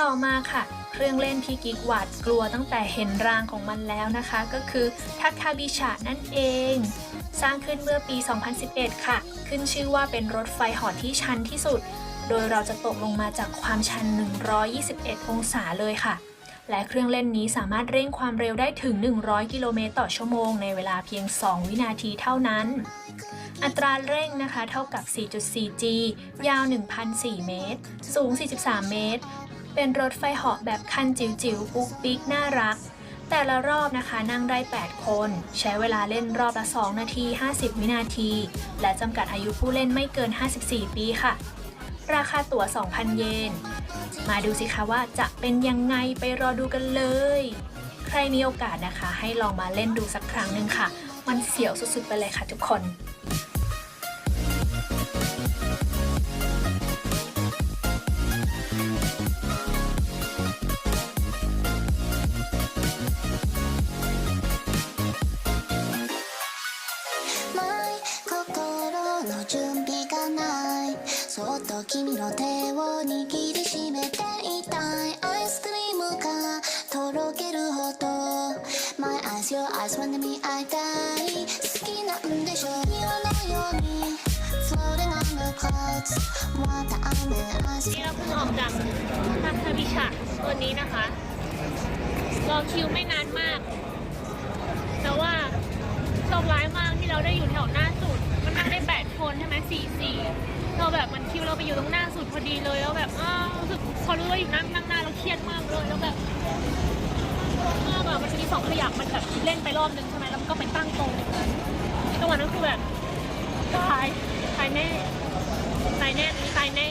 ต่อมาค่ะ เครื่องเล่นที่กิ๊กหวาดกลัวตั้งแต่เห็นร่างของมันแล้วนะคะ ก็คือทักคาบิชะนั่นเอง สร้างขึ้นเมื่อปี 2011 ค่ะ ขึ้นชื่อว่าเป็นรถไฟหอที่ชันที่สุด โดยเราจะตกลงมาจากความชัน 121 องศาเลยค่ะ และเครื่องเล่นนี้สามารถเร่งความเร็วได้ถึง 100 กิโลเมตรต่อชั่วโมงในเวลาเพียง 2 วินาทีเท่านั้น อัตราเร่งนะคะเท่ากับ 4.4G ยาว 1,004 เมตร สูง 43 เมตร เป็นรถไฟเหาะแบบคันจิ๋วๆปุ๊กปิ๊กน่ารัก แต่ละรอบนะคะนั่งได้ 8 คน ใช้เวลาเล่นรอบละ 2 นาที 50 วินาที และจำกัดอายุผู้เล่นไม่เกิน 54 ปีค่ะ ราคาตั๋ว 2,000 เยน มาดูสิคะว่าจะเป็นยังไงไปรอดูกันเลย ใครมีโอกาสนะคะ ให้ลองมาเล่นดูสักครั้งหนึ่งค่ะ มันเสียวสุดๆไปเลยค่ะทุกคน 準備がないそっと君の手を握りしめていたいアイスクリームがとろけるほど My eyes your eyes まで見合いたい好きなんでしょ岩のように Floating on the clouds また雨明日 นี่เราเพิ่งออกจากทาคาบิชะตัวนี้นะคะ รอคิวไม่นานมาก แต่ว่าโชคร้ายมากที่เราได้อยู่แถวหน้า เราแบบมันคิวเราไปอยู่ตรงหน้าสุดพอดีเลยแล้วแบบอ้าวรู้สึกพอรู้ว่าอยู่นั่งนั่งหน้าเราเครียดมากเลยแล้วแบบมากอะมันจะมีสองขยักมันแบบเล่นไปรอบนึงใช่ไหมแล้วมันก็ไปตั้งตรงอย่างนั้นจังหวะนั้นคือแบบตายตายแน่ตายแน่ตายแน่